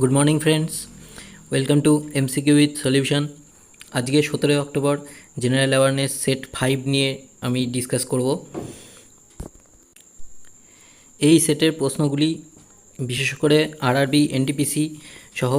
Good morning friends welcome to MCQ with solution আজকে সতেরোই October general awareness set five নিয়ে আমি discuss করব। এই সেটের প্রশ্নগুলি, বিশেষ করে আরআরবি এনটিপিসি সহ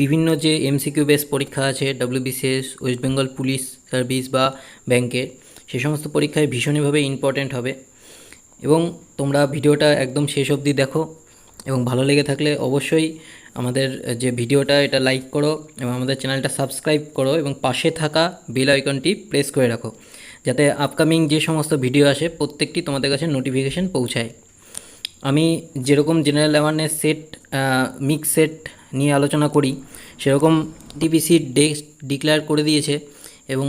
বিভিন্ন যে এমসিকিউ বেস পরীক্ষা আছে WBCS West Bengal police service বা ব্যাংকের সে সমস্ত পরীক্ষায় ভীষণভাবে ইম্পর্ট্যান্ট হবে। এবং তোমরা ভিডিওটা একদম শেষ অবধি দেখো। এবং ভালো লেগে থাকলে অবশ্যই আমাদের যে ভিডিওটা, এটা লাইক করো এবং আমাদের চ্যানেলটা সাবস্ক্রাইব করো এবং পাশে থাকা বেল আইকনটি প্রেস করে রাখো, যাতে আপকামিং যে সমস্ত ভিডিও আসে, প্রত্যেকটি তোমাদের কাছে নোটিফিকেশন পৌঁছায়। আমি যেরকম general awareness set mix set নিয়ে আলোচনা করি, সেরকম টিপিসি ডেট ডিক্লেয়ার করে দিয়েছে এবং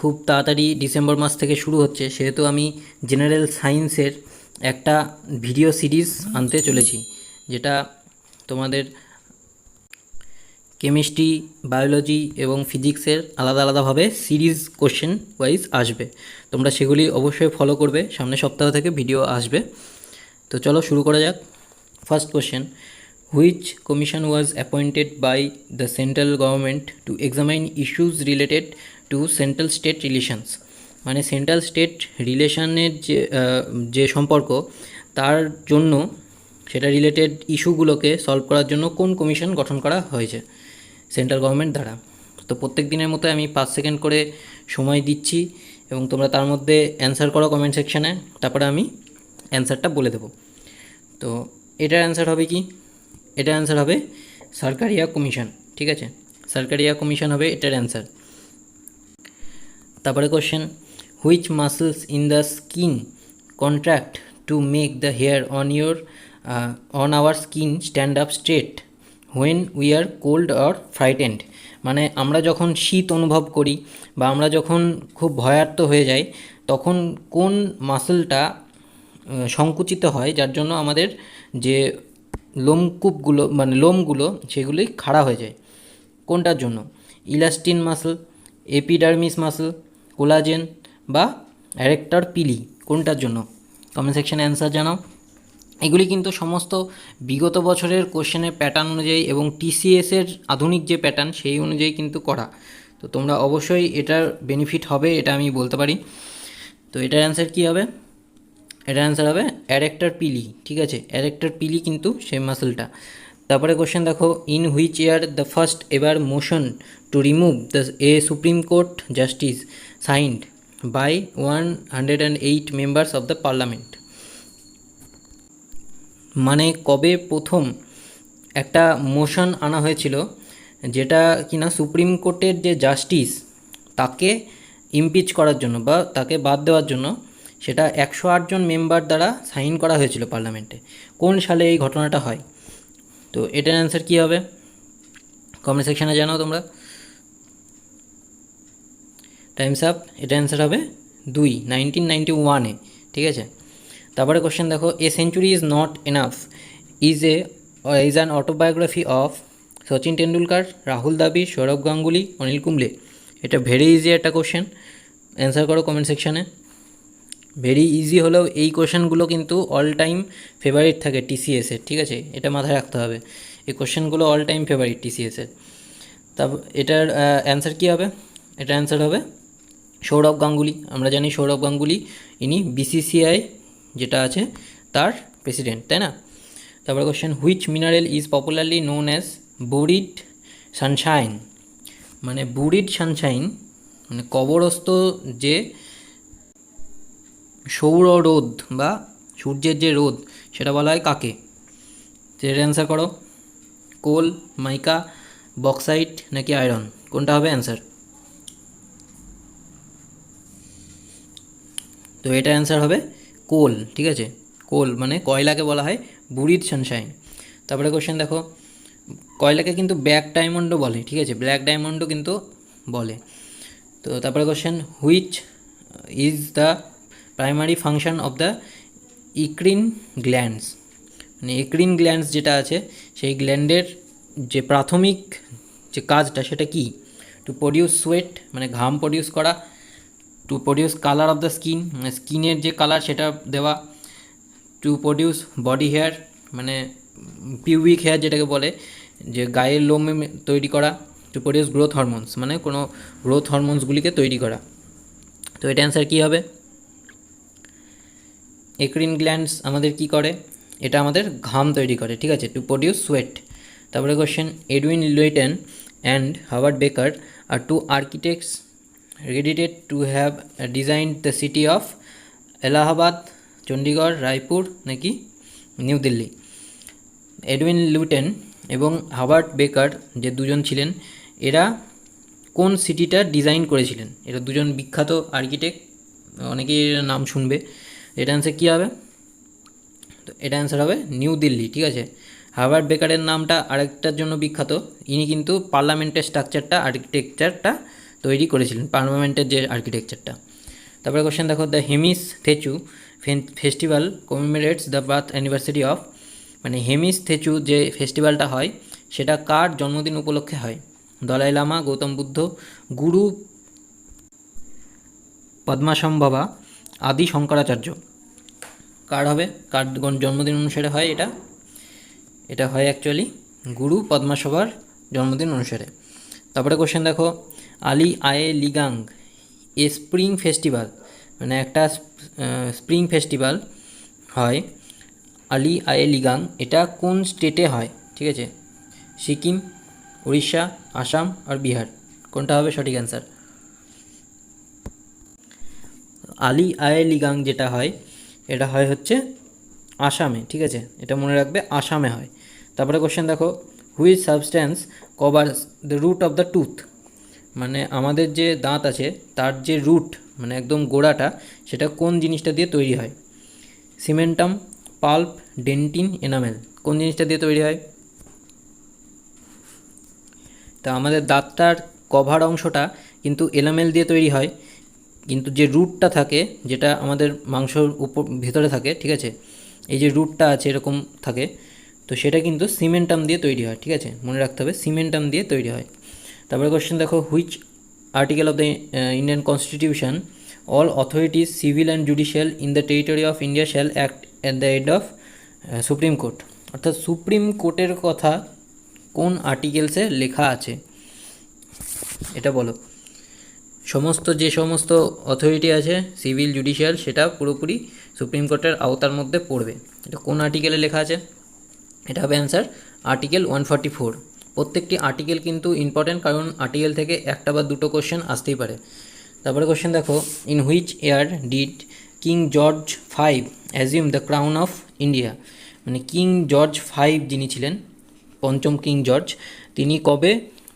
খুব তাড়াতাড়ি ডিসেম্বর মাস থেকে শুরু হচ্ছে, সেহেতু আমি জেনারেল সায়েন্সের একটা ভিডিও সিরিজ আনতে চলেছি। যেটা তোমাদের কেমিস্ট্রি বায়োলজি এবং ফিজিক্সের আলাদা আলাদাভাবে সিরিজ কোশ্চেন ওয়াইজ আসবে। তোমরা সেগুলি অবশ্যই ফলো করবে, সামনের সপ্তাহ থেকে ভিডিও আসবে। তো চলো শুরু করা যাক। First question which commission was appointed by the central government to examine issues related to central state relations মানে সেন্ট্রাল স্টেট রিলেশনের যে যে সম্পর্ক, তার জন্য সেটা রিলেটেড ইস্যুগুলোকে সলভ করার জন্য কোন কমিশন গঠন করা হয়েছে? সেন্ট্রাল গভর্নমেন্ট দ্বারা। তো প্রত্যেক দিনের মতো আমি পাঁচ সেকেন্ড করে সময় দিচ্ছি এবং তোমরা তার মধ্যে অ্যান্সার করো কমেন্ট সেকশানে তারপরে আমি অ্যান্সারটা বলে দেবো। তো এটার অ্যান্সার হবে কি? এটার অ্যান্সার হবে সরকারিয়া কমিশন ঠিক আছে? সরকারিয়া কমিশন হবে এটার অ্যান্সার তারপরে question which muscles in the skin contract to make the hair on your on our skin stand up straight when we are cold or frightened মানে আমরা যখন শীত অনুভব করি বা আমরা যখন খুব ভয়ার্ত হয়ে যাই, তখন কোন মাসেলটা সংকুচিত হয়, যার জন্য আমাদের যে লোমকূপগুলো মানে লোমগুলো, সেগুলি খাড়া হয়ে যায়। কোনটার জন্য? Elastin muscle epidermis muscle collagen বা অ্যারেক্টর পিলি কোনটার জন্য? কমেন্ট সেকশানে অ্যান্সার জানাও। এগুলি কিন্তু সমস্ত বিগত বছরের কোশ্চেনের প্যাটার্ন অনুযায়ী এবং টিসিএসের আধুনিক যে প্যাটার্ন সেই অনুযায়ী কিন্তু করা। তো তোমরা অবশ্যই এটার বেনিফিট হবে, এটা আমি বলতে পারি। তো এটার অ্যান্সার কী হবে? এটার অ্যান্সার হবে অ্যারেক্টার পিলি ঠিক আছে? অ্যারেক্টার পিলি কিন্তু সেই মাসেলটা তারপরে কোশ্চেন দেখো in which year the first ever motion to remove the a supreme court justice signed by one hundred and eight members of the parliament মানে কবে প্রথম একটা মোশন আনা হয়েছিল যেটা কিনা সুপ্রিম কোর্টের যে জাস্টিস তাকে ইমপিচ করার জন্য বা তাকে বাদ দেওয়ার জন্য সেটা একশো আটজন মেম্বার দ্বারা সাইন করা হয়েছিল পার্লামেন্টে কোন সালে এই ঘটনাটা হয়? তো এটার অ্যান্সার কী হবে? কমেন্ট সেকশানে জানাও তোমরা। টাইমস আপ এটা অ্যান্সার হবে দুই নাইনটিন নাইনটি ওয়ানে ঠিক আছে? তারপরে কোশ্চেন দেখো a century is not enough is a is an autobiography of Sachin Tendulkar Rahul Dravid, Sourav Ganguly, Anil Kumble. এটা ভেরি ইজি একটা কোশ্চেন অ্যান্সার করো কমেন্ট সেকশানে ভেরি ইজি হলেও এই কোশ্চেনগুলো কিন্তু অল টাইম ফেভারিট থাকে টিসিএসের ঠিক আছে? এটা মাথায় রাখতে হবে। এই কোশ্চেনগুলো অল টাইম ফেভারিট টিসিএসের তারপর এটার অ্যান্সার কী হবে? এটার অ্যান্সার হবে সৌরভ গাঙ্গুলি। আমরা জানি সৌরভ গাঙ্গুলি, ইনি বিসিসিআই যেটা আছে তার প্রেসিডেন্ট তাই না? তারপরে question which mineral is popularly known as buried sunshine মানে বুরিড সানশাইন মানে কবরস্থ যে সৌর রোদ বা সূর্যের যে রোদ, সেটা বলা হয় কাকে? এর অ্যান্সার করো। কোল মাইকা বক্সাইট নাকি আয়রন কোনটা হবে অ্যান্সার তো এটা অ্যান্সার হবে কোল, ঠিক আছে? কোল মানে কয়লাকে বলা হয়? বুড়ির সানশাইন তারপরে কোশ্চেন দেখো, কয়লাকে কিন্তু ব্ল্যাক ডায়মন্ডও বলে, ঠিক আছে? ব্ল্যাক ডায়মন্ডও কিন্তু বলে। তো তারপরে question which is the primary function of the eccrine glands মানে এক্রিন গ্ল্যান্ডস যেটা আছে, সেই গ্ল্যান্ডের যে প্রাথমিক যে কাজটা, সেটা কি? টু প্রডিউস সোয়েট মানে ঘাম প্রডিউস করা to produce colour of the skin স্কিনের যে কালার সেটা দেওয়া টু প্রডিউস বডি হেয়ার মানে পিউবিক হেয়ার যেটাকে বলে, যে গায়ের লোমে তৈরি করা টু প্রডিউস গ্রোথ হরমোনস মানে কোনো গ্রোথ হরমোনসগুলিকে তৈরি করা। তো এটা অ্যান্সার কী হবে? এক্রিন গ্ল্যান্ডস আমাদের কি করে? এটা আমাদের ঘাম তৈরি করে, ঠিক আছে? টু প্রডিউস সোয়েট তারপরে question Edwin Lutyens and Howard Baker are two architects credited to have design the city of Allahabad Chandigarh Raipur নাকি নিউ দিল্লি এডউইন লুটেন এবং হাওয়ার্ড বেকার যে দুজন ছিলেন, এরা কোন সিটিটা ডিজাইন করেছিলেন? এরা দুজন বিখ্যাত আর্কিটেক্ট অনেকেই নাম শুনবে। এটা অ্যান্সার কী হবে? তো এটা অ্যান্সার হবে নিউ দিল্লি ঠিক আছে? হার্ভার্ড বেকারের নামটা আরেকটার জন্য বিখ্যাত। ইনি কিন্তু পার্লামেন্টের স্ট্রাকচারটা আর্কিটেকচারটা তৈরি করেছিলেন পার্লামেন্টের যে আর্কিটেকচারটা তারপরে কোশ্চেন দেখো the Hemis Tsechu festival commemorates the birth anniversary of মানে হেমিস থেচু যে ফেস্টিভ্যালটা হয়, সেটা কার জন্মদিন উপলক্ষে হয়? দলাই লামা, গৌতম বুদ্ধ, গুরু পদ্মাসম্ভবা আদি শঙ্করাচার্য। কার হবে? কার জন্মদিন অনুসারে হয় এটা? এটা হয় অ্যাকচুয়ালি গুরু পদ্মাসভার জন্মদিন অনুসারে। তারপরে কোশ্চেন দেখো আলি আয়ে লিগাং এ স্প্রিং ফেস্টিভ্যাল মানে একটা স্প্রিং ফেস্টিভ্যাল হয় আলি আয়ে লিগাং। এটা কোন স্টেটে হয়? ঠিক আছে? সিকিম, উড়িষ্যা, আসাম আর বিহার। কোনটা হবে সঠিক অ্যান্সার? আলি আয়ে লিগাং যেটা হয়, এটা হয় হচ্ছে আসামে, ঠিক আছে? এটা মনে রাখবে আসামে হয়। তারপরে কোশ্চেন দেখো, which substance cover the root of the tooth? মানে আমাদের যে দাঁত আছে, তার যে রুট মানে একদম গোড়াটা, সেটা কোন জিনিসটা দিয়ে তৈরি হয়? সিমেন্টাম পাল্প ডেন্টিন এনামেল কোন জিনিসটা দিয়ে তৈরি হয়? তা আমাদের দাঁতটার কভার অংশটা কিন্তু এলামেল দিয়ে তৈরি হয়, কিন্তু যে রুটটা থাকে, যেটা আমাদের মাংসর উপর, ভেতরে থাকে, ঠিক আছে? এই যে রুটটা আছে, এরকম থাকে, তো সেটা কিন্তু সিমেন্টাম দিয়ে তৈরি হয়, ঠিক আছে? মনে রাখতে হবে সিমেন্টাম দিয়ে তৈরি হয়। তারপরে কোশ্চেন দেখো which article of the Indian constitution all authorities civil and judicial in the territory of India shall act at the head of supreme court অর্থাৎ সুপ্রিম কোর্টের কথা কোন আর্টিকেলসে লেখা আছে? এটা বলো। সমস্ত, যে সমস্ত অথরিটি আছে সিভিল জুডিশিয়াল সেটা পুরোপুরি সুপ্রিম কোর্টের আওতার মধ্যে পড়বে। এটা কোন আর্টিকেলে লেখা আছে? এটা হবে answer article one forty four প্রত্যেকটি আর্টিকেল কিন্তু ইম্পর্টেন্ট কারণ আর্টিকেল থেকে একটা বা দুটো কোশ্চেন আসতেই পারে। তারপরে কোশ্চেন দেখো in which year did king George five assume the crown of India মানে কিং জর্জ ফাইভ যিনি ছিলেন, পঞ্চম কিং জর্জ তিনি কবে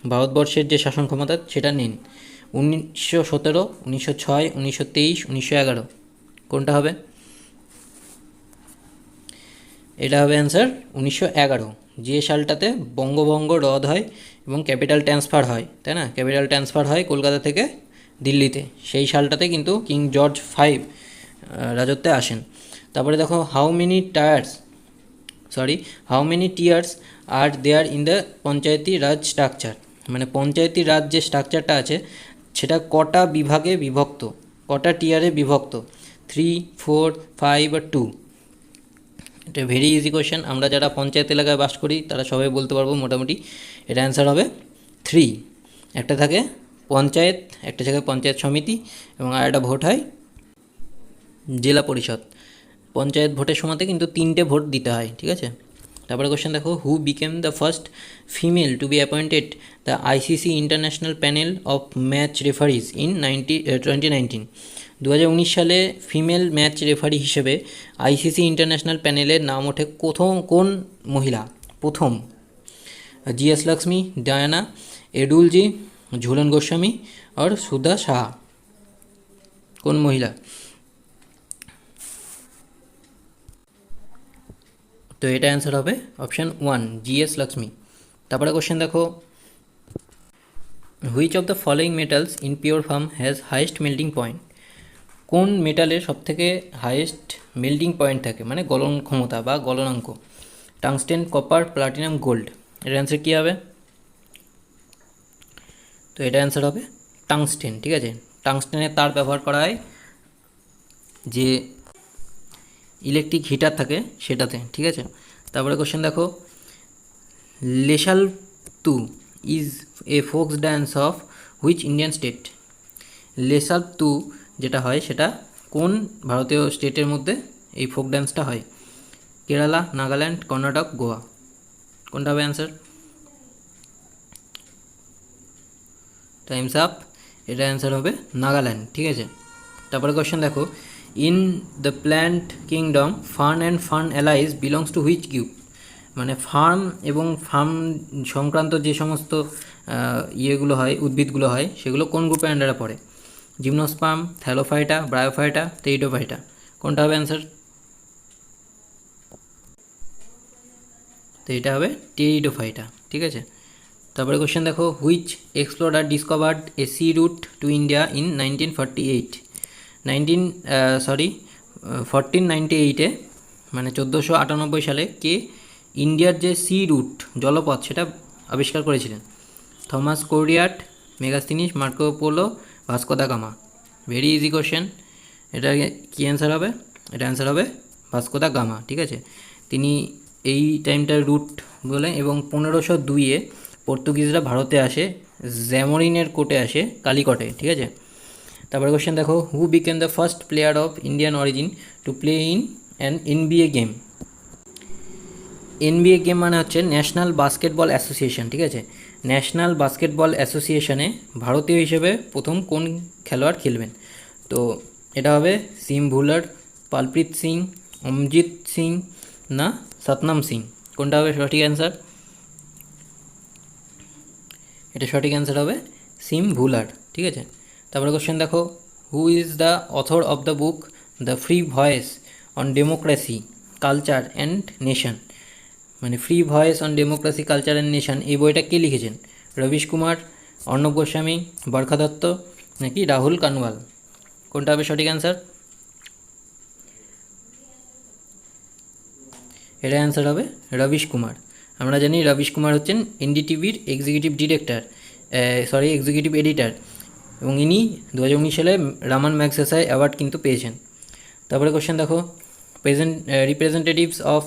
ভারতবর্ষের যে শাসন ক্ষমতা সেটা নেন? উনিশশো সতেরো, উনিশশো ছয়, উনিশশো তেইশ, উনিশশো এগারো। কোনটা হবে? এটা হবে অ্যান্সার উনিশশো এগারো। যে সালটাতে বঙ্গভঙ্গ রদ হয় এবং ক্যাপিটাল ট্রান্সফার হয়, তাই না? ক্যাপিটাল ট্রান্সফার হয় কলকাতা থেকে দিল্লিতে। সেই সালটাতে কিন্তু কিং জর্জ ফাইভ রাজত্বে আসেন। তারপরে দেখো how many tyres sorry how many tiers are there in the panchayati raj structure মানে পঞ্চায়েতি রাজ যে স্ট্রাকচারটা আছে, সেটা কটা বিভাগে বিভক্ত? কটা টিয়ারে বিভক্ত? থ্রি ফোর ফাইভ আর টু এটা ভেরি ইজি কোয়েশ্চেন আমরা যারা পঞ্চায়েত এলাকায় বাস করি, তারা সবাই বলতে পারব মোটামুটি এটা অ্যান্সার হবে থ্রি একটা থাকে পঞ্চায়েত, একটা জায়গায় পঞ্চায়েত সমিতি এবং আর একটা ভোট হয় জেলা পরিষদ। পঞ্চায়েত ভোটের সময়তে কিন্তু তিনটে ভোট দিতে হয়, ঠিক আছে? তারপরে কোশ্চেন দেখো who became the first female to be appointed the ICC international panel of match referees in ninety twenty nineteen দু হাজার উনিশ সালে ফিমেল ম্যাচ রেফারি হিসেবে আইসিসি ইন্টারন্যাশনাল প্যানেলের নাম ওঠে প্রথম কোন মহিলা? প্রথম G S Lakshmi Diana, Edulji, Jhulan Goswami আর সুদা সাহা। কোন মহিলা? তো এটা অ্যান্সার হবে অপশান ওয়ান জিএস লক্ষ্মী তারপরে কোশ্চেন দেখো। Which of the following metals in pure form has highest melting point কোন মেটালের সবথেকে হাইয়েস্ট মেল্টিং পয়েন্ট থাকে? মানে গলন ক্ষমতা বা গলনাঙ্ক। টাংস্টেন কপার প্লাটিনাম গোল্ড এর অ্যান্সার কী হবে? তো এটা অ্যান্সার হবে টাংস্টেন ঠিক আছে? টাংস্টেনের তার ব্যবহার করা হয় যে ইলেকট্রিক হিটার থাকে সেটাতে, ঠিক আছে? তারপরে কোশ্চেন দেখো। Leshalaptu is a folks dance of which Indian state Leshalaptu যেটা হয় সেটা কোন ভারতীয় স্টেটের মধ্যে এই ফোক ড্যান্সটা হয়? কেরালা, নাগাল্যান্ড, কর্ণাটক, গোয়া। কোনটা হবে অ্যান্সার টাইমস আপ এটা অ্যান্সার হবে নাগাল্যান্ড, ঠিক আছে? তারপরে কোয়েশ্চেন দেখো। In the plant kingdom fern and fern allies belongs to which group মানে ফার্ম এবং ফার্ম সংক্রান্ত যে সমস্ত ইয়েগুলো হয়, উদ্ভিদগুলো হয়, সেগুলো কোন গ্রুপের আন্ডারে পড়ে? জিমনোস্পাম, থ্যালোফাইটা, ব্রায়োফাইটা তেইটোফাইটা কোনটা হবে অ্যান্সার? তো এটা হবে টেরিডোফাইটা ঠিক আছে? তারপরে কোশ্চেন দেখো which explorer discovered a sea route to India in nineteen forty eight nineteen sorry fourteen ninety এইটে মানে চোদ্দোশো আটানব্বই সালে কে ইন্ডিয়ার যে সি রুট জলপথ, সেটা আবিষ্কার করেছিলেন? Thomas Coryat Megasthenes, Marco Polo Vasco da Gama very easy question এটা কি অ্যান্সার হবে? এটা অ্যান্সার হবে ভাস্কো দা গামা ঠিক আছে? তিনি এই টাইমটার রুট বলে এবং পনেরোশো দুইয়ে পর্তুগিজরা ভারতে আসে জ্যামোরিনের কোর্টে আসে কালিকটে ঠিক আছে? তারপরে কোশ্চেন দেখো who became the first player of Indian origin to play in an NBA game NBA game মানে হচ্ছে ন্যাশনাল বাস্কেটবল অ্যাসোসিয়েশন ঠিক আছে? ন্যাশনাল বাস্কেটবল অ্যাসোসিয়েশনে ভারতীয় হিসেবে প্রথম কোন খেলোয়াড় খেলবেন? তো এটা হবে সিম ভুলার, পালপ্রীত সিং, অমজিৎ সিং না সতনাম সিং? কোনটা হবে সঠিক অ্যান্সার? এটা সঠিক অ্যান্সার হবে সিম ভুলার, ঠিক আছে? তারপরে কোশ্চেন দেখো who is the author of the book the free voice on democracy culture and nation মানে free voice on democracy culture and nation এই বইটা কে লিখেছেন? রবিশ কুমার, অর্ণব গোস্বামী, বরখা দত্ত নাকি রাহুল কানওয়াল? কোনটা হবে সঠিক অ্যান্সার এটা অ্যান্সার হবে রবিশ কুমার। আমরা জানি রবিশ কুমার হচ্ছেন এনডিটিভির executive director sorry executive editor এবং ইনি দু হাজার উনিশ সালে রামান ম্যাগসেসাই অ্যাওয়ার্ড কিন্তু পেয়েছেন। তারপরে কোশ্চেন দেখো present representatives of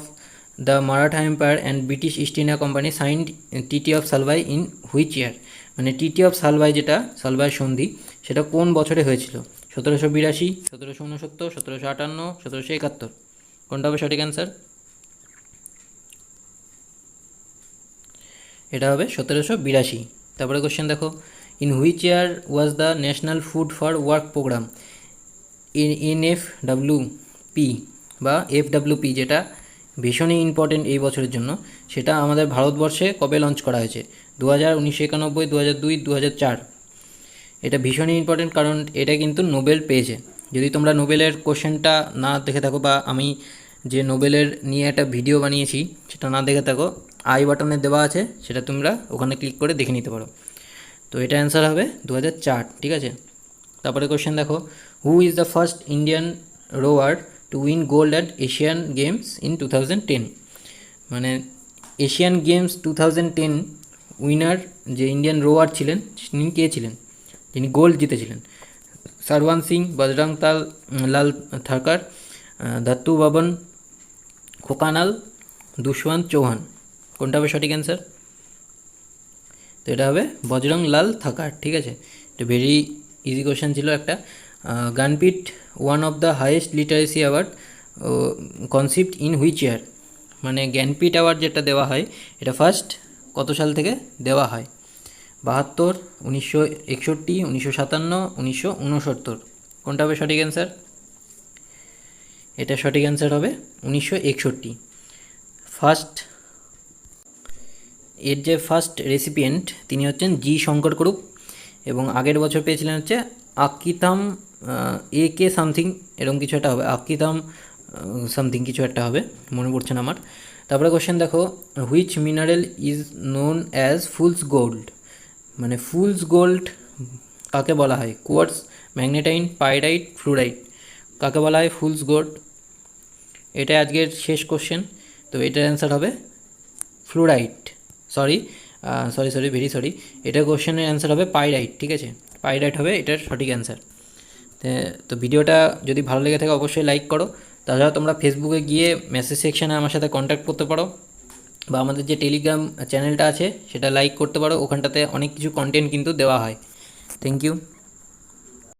the Maratha empire and British East India company signed TT of Salbai in which year মানে টিটি অফ সালভাই যেটা সালভাই সন্ধি, সেটা কোন বছরে হয়েছিল? সতেরোশো বিরাশি, সতেরোশো উনসত্তর সতেরোশো আটান্ন, সতেরোশো একাত্তর। কোনটা হবে সঠিক অ্যান্সার এটা হবে সতেরোশো বিরাশি। তারপরে কোশ্চেন দেখো। In which year was the national food for work programme N F W P বা এফ ডাব্লিউ পি যেটা ভীষণই ইম্পর্টেন্ট এই বছরের জন্য। সেটা আমাদের ভারতবর্ষে কবে লঞ্চ করা হয়েছে? দু হাজার উনিশশো একানব্বই দু হাজার দুই দু হাজার চার। এটা ভীষণই ইম্পর্টেন্ট কারণ এটা কিন্তু নোবেল পেয়েছে। যদি তোমরা নোবেলের কোশ্চেনটা না দেখে থাকো বা আমি যে নোবেলের নিয়ে একটা ভিডিও বানিয়েছি, সেটা না দেখে থাকো আই বাটনে দেওয়া আছে, সেটা তোমরা ওখানে ক্লিক করে দেখে নিতে পারো। তো এটা অ্যান্সার হবে দু হাজার চার, ঠিক আছে? তারপরে কোশ্চেন দেখো who is the first Indian rower to win gold at Asian games in two thousand ten মানে Asian games two thousand ten winner যে ইন্ডিয়ান রোয়ার ছিলেন, তিনি কে ছিলেন? যিনি গোল্ড জিতেছিলেন। সারওয়ান সিং বজরং তাল লাল থাকার দত্তু বাবন খোকানাল দুষ্মন্ত চৌহান কোনটা হবে সঠিক অ্যান্সার তো এটা হবে বজরং লাল থাকার ঠিক আছে? এটা ভেরি ইজি কোয়েশ্চেন ছিল একটা। Jnanpith one of the highest literacy award concept in which year মানে জ্ঞানপীঠ অ্যাওয়ার্ড যেটা দেওয়া হয়, এটা ফার্স্ট কত সাল থেকে দেওয়া হয়? বাহাত্তর, উনিশশো একষট্টি, উনিশশো সাতান্ন, উনিশশো উনসত্তর। কোনটা হবে সঠিক অ্যান্সার এটা সঠিক অ্যান্সার হবে উনিশশো একষট্টি। ফার্স্ট এর যে ফার্স্ট রেসিপিয়েন্ট তিনি হচ্ছেন জি শঙ্কর করুপ এবং আগের বছর পেয়েছিলেন হচ্ছে আকিতাম এ কে সামথিং এরকম কিছু একটা হবে। আকিতাম সামথিং কিছু একটা হবে, মনে পড়ছে না আমার। তারপরে কোশ্চেন দেখো which mineral is known as fool's gold মানে ফুলস গোল্ড কাকে বলা হয়? কোয়ার্টস ম্যাগনেটাইন পাইরাইট ফ্লুরাইট কাকে বলা হয় ফুলস গোল্ড এটা আজকের শেষ কোশ্চেন তো এটার অ্যান্সার হবে fluorite sorry sorry sorry very sorry এটা কোশ্চেনের অ্যান্সার হবে পাইরাইট ঠিক আছে? পাইরাইট হবে, এটার সঠিক অ্যান্সার তো ভিডিওটা যদি ভালো লেগে থাকে অবশ্যই লাইক করো। তাছাড়া তোমরা ফেসবুকে গিয়ে মেসেজ সেকশানে আমার সাথে কন্ট্যাক্ট করতে পারো। বা আমাদের যে টেলিগ্রাম চ্যানেলটা আছে, সেটা লাইক করতে পারো। ওখানটাতে অনেক কিছু কন্টেন্ট কিন্তু দেওয়া হয়। Thank you